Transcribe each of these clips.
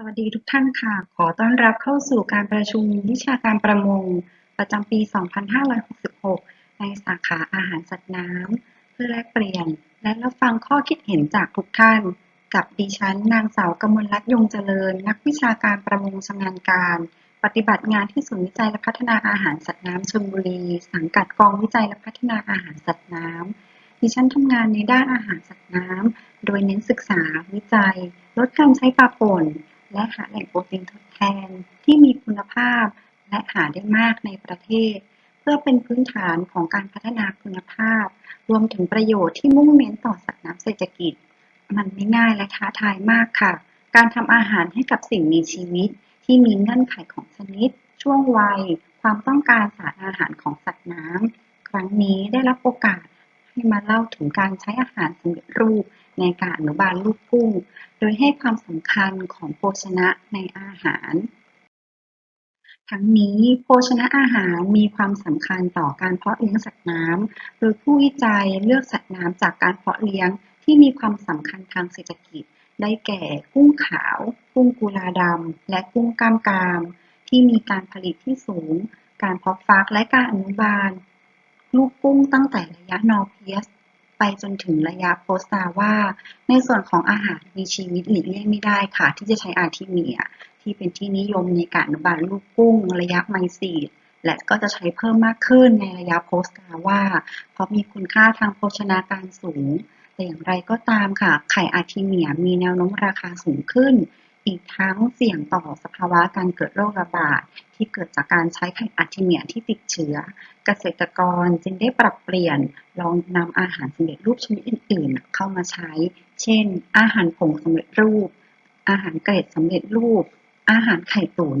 สวัสดีทุกท่านค่ะ ขอต้อนรับเข้าสู่การประชุมวิชาการประมง ประจำปี 2566 ในสาขาอาหารสัตว์น้ำ เพื่อแลกเปลี่ยน และรับฟังข้อคิดเห็นจากทุกท่าน กับดิฉันนางสาวกมลรัตน์ยงเจริญ นักวิชาการประมงชำนาญการ ปฏิบัติงานที่ศูนย์วิจัยและพัฒนาอาหารสัตว์น้ำชลบุรี สังกัดกองวิจัยและพัฒนาอาหารสัตว์น้ำ ดิฉันทำงานในด้านอาหารสัตว์น้ำ โดยเน้นศึกษาวิจัย ลดการใช้ปลาป่น และหาแหล่งโปรตีนทดแทนที่มีคุณภาพ และหาได้มากในประเทศ เพื่อเป็นพื้นฐานของการพัฒนาคุณภาพ รวมถึงประโยชน์ที่มุ่งเน้นต่อสัตว์น้ำเศรษฐกิจ มันไม่ง่ายและท้าทายมากค่ะ การทำอาหารให้กับสิ่งมีชีวิต ที่มีเงื่อนไขของชนิด ช่วงวัย ความต้องการสารอาหารของสัตว์น้ำครั้งนี้ได้รับโอกาส ให้มาเล่าถึงการใช้อาหารสำเร็จรูปในการอนุบาลลูกกุ้ง โดยให้ความสำคัญของโภชนะในอาหาร ทั้งนี้โภชนะอาหารมีความสำคัญต่อการเพาะเลี้ยงสัตว์น้ำ โดยผู้วิจัยเลือกสัตว์น้ำจากการเพาะเลี้ยงที่มีความสำคัญทางเศรษฐกิจ ได้แก่กุ้งขาว กุ้งกุลาดำ และกุ้งกล้ามกราม ที่มีการผลิตที่สูง การเพาะฟักและการอนุบาล ลูกกุ้งตั้งแต่ระยะนอร์เพียสไปจนถึงระยะโพสตาว่าในส่วนของอาหารมีชีวิตหลีกเลี่ยงไม่ได้ค่ะ ที่จะใช้อาร์ทิเมีย ที่เป็นที่นิยมในการอนุบาลลูกกุ้ง ระยะไมซีดและก็จะใช้เพิ่มมากขึ้นในระยะโพสตาว่าเพราะมีคุณค่าทางโภชนาการสูง แต่อย่างไรก็ตามค่ะ ไข่อาร์ทิเมียมีแนวโน้มราคาสูงขึ้น อีกทั้งเสี่ยงต่อสภาวะการเกิดโรคระบาดที่เกิดจากการใช้ไข่อาร์ทิเมียที่ติดเชื้อ เกษตรกรจึงได้ปรับเปลี่ยนลองนำอาหารสำเร็จรูปชนิดอื่น ๆ เข้ามาใช้ เช่น อาหารผงสำเร็จรูป อาหารเกรดสำเร็จรูป อาหารไข่ตุ๋น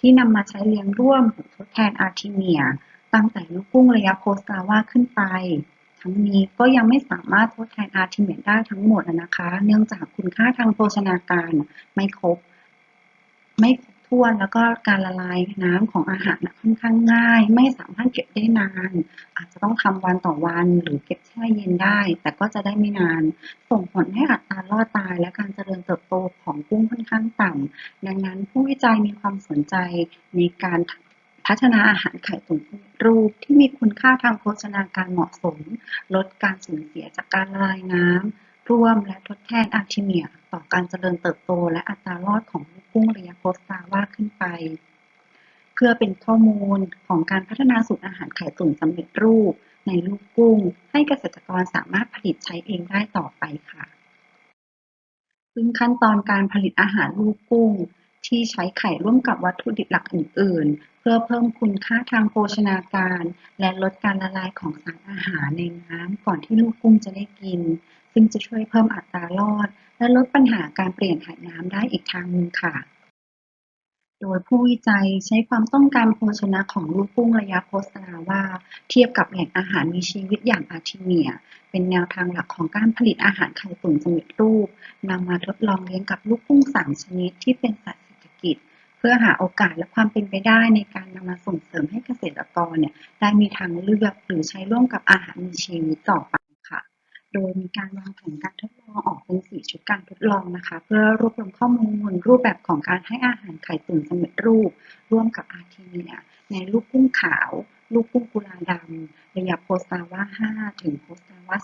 ที่นำมาใช้เลี้ยงร่วมทดแทนอาร์ทิเมีย ตั้งแต่ลูกกุ้งระยะโพสตาว่าขึ้นไป ทั้งนี้ก็ยังไม่สามารถทดแทนอาร์ทิเมียได้ทั้งหมดนะคะ เนื่องจากคุณค่าทางโภชนาการไม่ครบ ไม่ครบถ้วนแล้วก็การละลายน้ำของอาหารค่อนข้างง่าย ไม่สามารถเก็บได้นาน อาจจะต้องทำวันต่อวันหรือเก็บแช่เย็นได้ แต่ก็จะได้ไม่นาน ส่งผลให้อัตรารอดตายและการเจริญเติบโตของกุ้งค่อนข้างต่ำดังนั้นผู้วิจัยมีความสนใจในการ พัฒนาอาหารไข่ตุ๋นรูปที่มีคุณค่าทางโภชนาการเหมาะสม ลดการสูญเสียจากการละลายน้ำร่วมและทดแทนอาร์ทิเมีย ต่อการเจริญเติบโตและอัตรารอดของลูกกุ้งระยะโพสตาว่าขึ้นไป เพื่อเป็นข้อมูลของการพัฒนาสูตรอาหารไข่ตุ๋นสำเร็จรูป ในลูกกุ้ง ให้เกษตรกรสามารถผลิตใช้เองได้ต่อไปค่ะ ซึ่งขั้นตอนการผลิตอาหารลูกกุ้งที่ใช้ไข่ร่วมกับวัตถุดิบหลักอื่น พื่อเพิ่มคุณค่าทางโภชนาการ และลดการละลายของสารอาหารในน้ำก่อนที่ลูกกุ้งจะได้กิน ซึ่งจะช่วยเพิ่มอัตรารอด และลดปัญหาการเปลี่ยนถ่ายน้ำได้อีกทางหนึ่งค่ะ โดยผู้วิจัยใช้ความต้องการโภชนะของลูกกุ้งระยะโพสตาว่า เทียบกับแหล่งอาหารมีชีวิตอย่างอาร์ทิเมีย เป็นแนวทางหลักของการผลิตอาหารไข่ตุ๋นสำเร็จรูปนำมาทดลองเลี้ยงกับลูกกุ้งสามชนิดที่เป็นสัตว์เศรษฐกิจ เพื่อหาโอกาสและความเป็นไปได้ในการนำมาส่งเสริมให้เกษตรกรเนี่ยได้มีทางเลือกหรือใช้ร่วมกับอาหารมีชีวิตต่อไปค่ะ โดยมีการวางแผนการทดลองออกเป็น4ชุดการทดลองนะคะ เพื่อรวบรวมข้อมูลรูปแบบของการให้อาหารไข่ตุ๋นสำเร็จรูป ร่วมกับอาร์ทิเมียในลูกกุ้งขาว ลูกกุ้งกุลาดำระยะโพสตาว่า5ถึงโพสตาว่า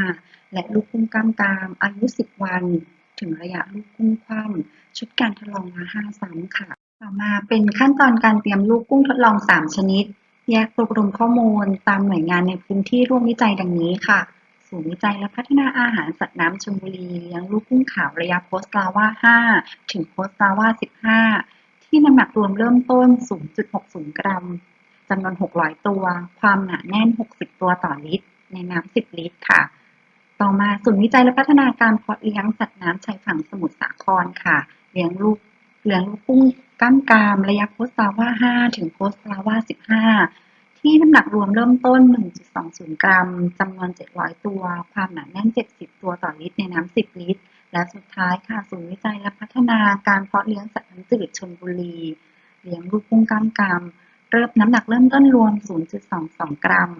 15 และลูกกุ้งกล้ามกรามอายุ 10 วัน ถึงระยะลูกกุ้งคว่ำชุดการทดลองละ5ซ้ำค่ะ ต่อมาเป็นขั้นตอนการเตรียมลูกกุ้งทดลอง 3 ชนิด แยกรวบรวมข้อมูลตามหน่วยงานในพื้นที่ร่วมวิจัยดังนี้ค่ะศูนย์วิจัยและพัฒนาอาหารสัตว์น้ำชลบุรีเลี้ยงลูกกุ้งขาวระยะโพสตาว่า5 ถึงโพสตาว่า15 ที่น้ำหนักรวมเริ่มต้น 0.60 กรัมจำนวน 600 ตัว ความหนาแน่น 60 ตัวต่อลิตร ในน้ำ 10 ลิตรค่ะ ต่อมาศูนย์วิจัยและพัฒนาการเพาะเลี้ยงสัตว์น้ำชายฝั่งสมุทรสาครค่ะ เลี้ยงลูกเลี้ยงลูกกุ้งก้ามกาม ระยะโพสตาว่า 5 ถึงโพสตาว่า 15 ที่น้ำหนักรวมเริ่มต้น 1.20 กรัมจำนวน 700 ตัว ความหนาแน่น 70 ตัวต่อลิตรในน้ำ 10 ลิตร และสุดท้ายค่ะ ศูนย์วิจัยและพัฒนาการเพาะเลี้ยงสัตว์น้ำจืดชลบุรี เลี้ยงลูกกุ้งก้ามกาม เริ่มน้ำหนักเริ่มต้นรวม 0.22 กรัม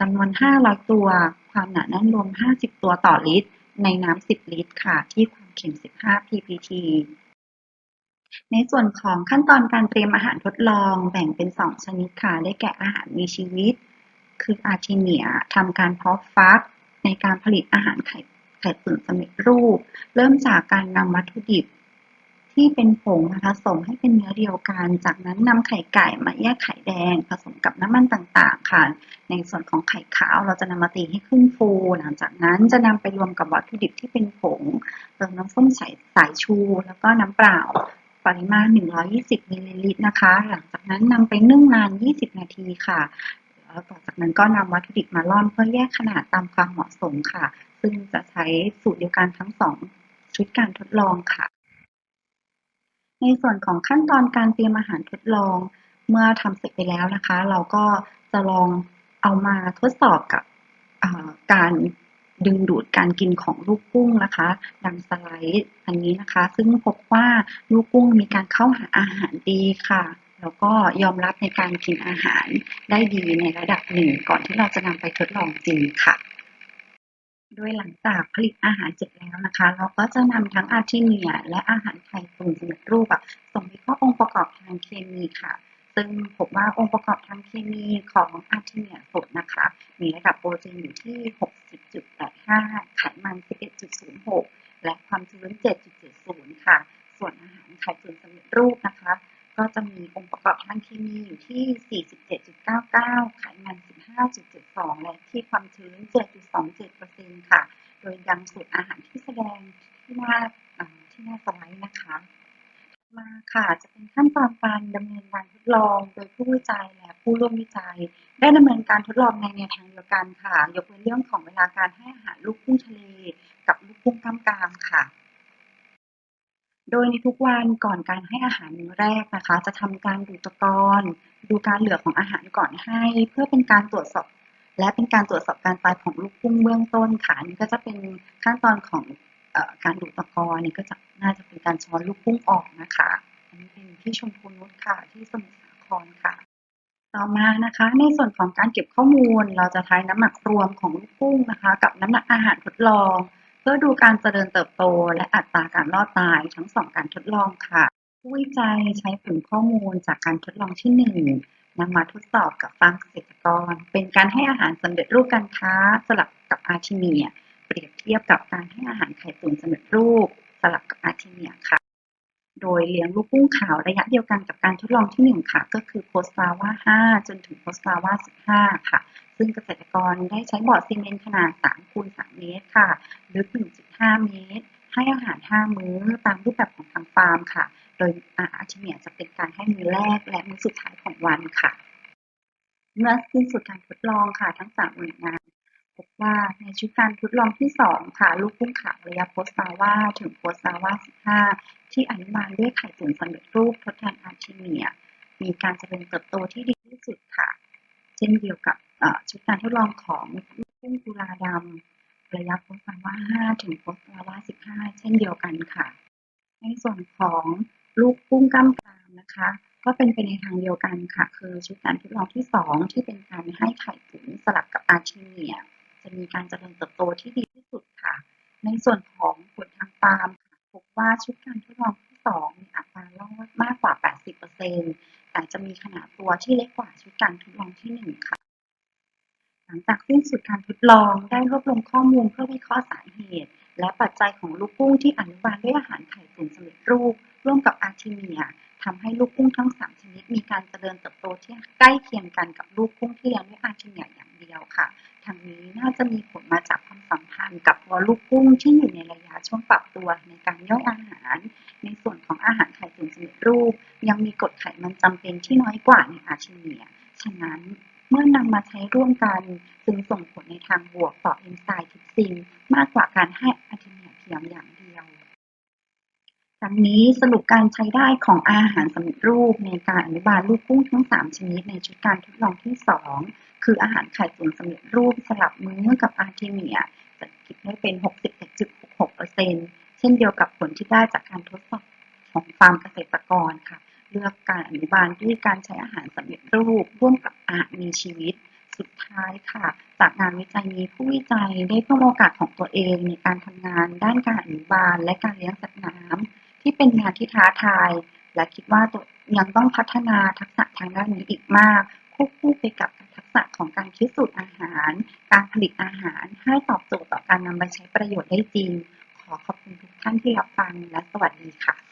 จำนวน 500 ตัว ความหนาแน่นรวม 50 ตัวต่อลิตร ในน้ำ 10 ลิตรค่ะ ที่ความเค็ม 15 ppt ในส่วนของขั้นตอนการเตรียมอาหารทดลองแบ่งเป็น 2 ชนิดค่ะ ได้แก่อาหารมีชีวิต คืออาร์ทีเนียทำการเพาะฟัก ในการผลิตอาหารไข่ไข่ตุ๋นสำเร็จรูป เริ่มจากการนำวัตถุดิบ ที่เป็นผงมาผสมให้เป็นเนื้อเดียวกัน จากนั้นนำไข่ไก่มาแยกไข่แดง ผสมกับน้ำมันต่างๆ ค่ะ ในส่วนของไข่ขาวเราจะนำมาตีให้ขึ้นฟู หลังจากนั้นจะนำไปรวมกับวัตถุดิบที่เป็นผงเติมน้ำส้มสายสายชู แล้วก็น้ำเปล่าปริมาณ 120มิลลิลิตรนะคะ หลังจากนั้นนำไปนึ่งนาน 20 นาทีค่ะแล้วต่อจากนั้นก็นำวัตถุดิบมาร่อนเพื่อแยกขนาดตามความเหมาะสมค่ะ ซึ่งจะใช้สูตรเดียวกันทั้งสองชุดการทดลองค่ะ ในส่วนของขั้นตอนการเตรียมอาหารทดลอง เมื่อทำเสร็จไปแล้วนะคะ เราก็จะลองเอามาทดสอบกับการดึงดูดการกินของลูกกุ้งนะคะ ดังสไลด์อันนี้นะคะ ซึ่งพบว่าลูกกุ้งมีการเข้าหาอาหารดีค่ะ แล้วก็ยอมรับในการกินอาหารได้ดีในระดับหนึ่งก่อนที่เราจะนำไปทดลองจริงค่ะ โดยหลังจากผลิตอาหารเสร็จแล้วนะคะ เราก็จะนำทั้งอาร์ทิเนีย และอาหารไข่ตุ๋นสำเร็จรูปอะส่งวิเคราองค์ประกอบทางเคมีค่ะ ซึ่งพบว่าองค์ประกอบทางเคมีของอาร์ทิเนียสดนะคะ มีระดับโปรตีนอยู่ที่ 60.85 ไขมัน 11.06 และความชื้น 7.70 ค่ะ ส่วนอาหารไข่ตุ๋นสำเร็จรูปนะคะ ก็จะมีองค์ประกอบทางเคมีอยู่ที่ 47.99 ไขมัน 15.72 และที่ความชื้น 7ค่ะ โดยยังสูตรอาหารที่แสดงที่หน้าอ่าที่หน้าสไลด์นะคะถัดมาค่ะจะ เป็นขั้นตอนการดำเนินการทดลองโดยผู้วิจัยและผู้ร่วมวิจัย ได้ดำเนินการทดลองในแนวทางเดียวกันค่ะ ยกเว้นเรื่องของเวลาการให้อาหารลูกกุ้งทะเล กับลูกกุ้งกล้ามกรามค่ะ โดยในทุกวันก่อนการให้อาหารมื้อแรกนะคะ จะทำการดูตะกอนดูการเหลือของอาหารก่อนให้ เพื่อเป็นการตรวจสอบ และเป็นการตรวจสอบการตายของลูกกุ้งเบื้องต้นค่ะนนี้ก็จะเป็นขั้นตอนของอการดูตะกอนนี่ก็จะน่าจะเป็นการช้อนลูกกุ้งออกนะคะ ที่ชมพูนุชค่ะ ที่สมุทรสาครค่ะ ต่อมานะคะ ในส่วนของการเก็บข้อมูล เราจะใช้น้ำหนักรวมของลูกกุ้งนะคะ กับน้ำหนักอาหารทดลอง เพื่อดูการเจริญเติบโต และอัตราการรอดตายทั้งสองการทดลองค่ะ ผู้วิจัยใช้ผลข้อมูลจากการทดลองที่หนึ่งนำมาทดสอบกับฟาร์มเกษตรกร เป็นการให้อาหารสำเร็จรูปการค้า สลับกับอาร์ทิเนีย เปรียบเทียบกับการให้อาหารไข่ตุ๋นสำเร็จรูป สลับกับอาร์ทิเนียค่ะ โดยเลี้ยงลูกกุ้งขาวระยะเดียวกันกับการทดลองที่ 1 ค่ะ ก็คือโพสตาว่า 5 จนถึงโพสตาว่า 15 ค่ะ ซึ่งเกษตรกรได้ใช้บ่อซีเมนต์ขนาด3คูณ3เมตรค่ะลึก 1.5 เมตร ให้อาหาร 5 มื้อตามรูปแบบของทางฟาร์มค่ะ โดยอาร์ทิเนียจะเป็นการให้มื้อแรกและมื้อสุดท้ายของวันค่ะ เมื่อสิ้นสุดการทดลองค่ะทั้ง 3 หน่วยงาน ว่าในชุดการทดลองที่ 2 ค่ะ ลูกกุ้งขาวระยะโพสตาว่าถึงโพสตาว่า15 ที่อนุบาลด้วยไข่ตุ๋นสำเร็จรูปทดแทนอาร์ทิเนีย มีการเจริญเติบโตที่ดีที่สุดค่ะ เช่นเดียวกับชุดการทดลองของลูกกุ้งกุลาดำระยะโพสตาว่า5ถึงโพสตาว่า15 เช่นเดียวกันค่ะ ในส่วนของลูกกุ้งกล้ามกรามนะคะก็เป็นไปในทางเดียวกันค่ะ คือชุดการทดลองที่ 2 ที่เป็นการให้ไข่ตุ๋นสลับกับอาร์ทิเนีย จะมีการเจริญเติบโตที่ดีที่สุดค่ะ ในส่วนของผลทางฟาร์มค่ะพบว่าชุดการทดลองที่ 2 มีอัตรารอดมากกว่า 80%แต่จะมีขนาดตัวที่เล็กกว่าชุดการทดลองที่ 1 ค่ะ หลังจากสิ้นสุดการทดลองได้รวบรวมข้อมูลเพื่อวิเคราะห์สาเหตุ และปัจจัยของลูกกุ้งที่อนุบาลด้วยอาหารไข่ตุ๋นสำเร็จรูป ร่วมกับอาร์ทิเนียทำให้ลูกกุ้งทั้ง 3 ชนิดมีการเจริญเติบโตที่ใกล้เคียงกันกับลูกกุ้งที่เลี้ยงด้วยอาร์ทิเนีย นี้น่าจะมีผลมาจากความสัมพันธ์กับตัวลูกกุ้งที่อยู่ในระยะช่วงปรับตัวในการย่อยอาหาร ในส่วนของอาหารไข่ตุ๋นสำเร็จรูป ยังมีกรดไขมันจำเป็นที่น้อยกว่าในอาร์ทิเนีย ฉะนั้นเมื่อนำมาใช้ร่วมกันจึงส่งผลในทางบวกต่อเอนไซม์ทิปซินมากกว่าการให้อาร์ทิเนียเพียงอย่างเดียวดังนี้สรุปการใช้ได้ของอาหารสำเร็จรูปในการอนุบาลลูกกุ้งทั้ง 3 ชนิดในชุดการทดลองที่ 2 คืออาหารไข่ตุ๋นสำเร็จรูปสลับมื้อกับอาร์ทิเนียจะคิดได้เป็น61.66%เช่นเดียวกับผลที่ได้จากการทดสอบของฟาร์มเกษตรกรค่ะ เลือกการอนุบาลด้วยการใช้อาหารสำเร็จรูปร่วมกับอาหารมีชีวิต สุดท้ายค่ะ จากงานวิจัยนี้ผู้วิจัยได้เพิ่มโอกาสของตัวเองในการทำงานด้านการอนุบาลและการเลี้ยงสัตว์น้ำที่เป็นงานที่ท้าทาย และคิดว่าตัวยังต้องพัฒนาทักษะทางด้านนี้อีกมากควบคู่ไปกับ ษะของการคิดสูตรอาหาร การผลิตอาหารให้ตอบโจทย์ต่อการนำไปใช้ประโยชน์ได้จริง ขอขอบคุณทุกท่านที่รับฟังและสวัสดีค่ะ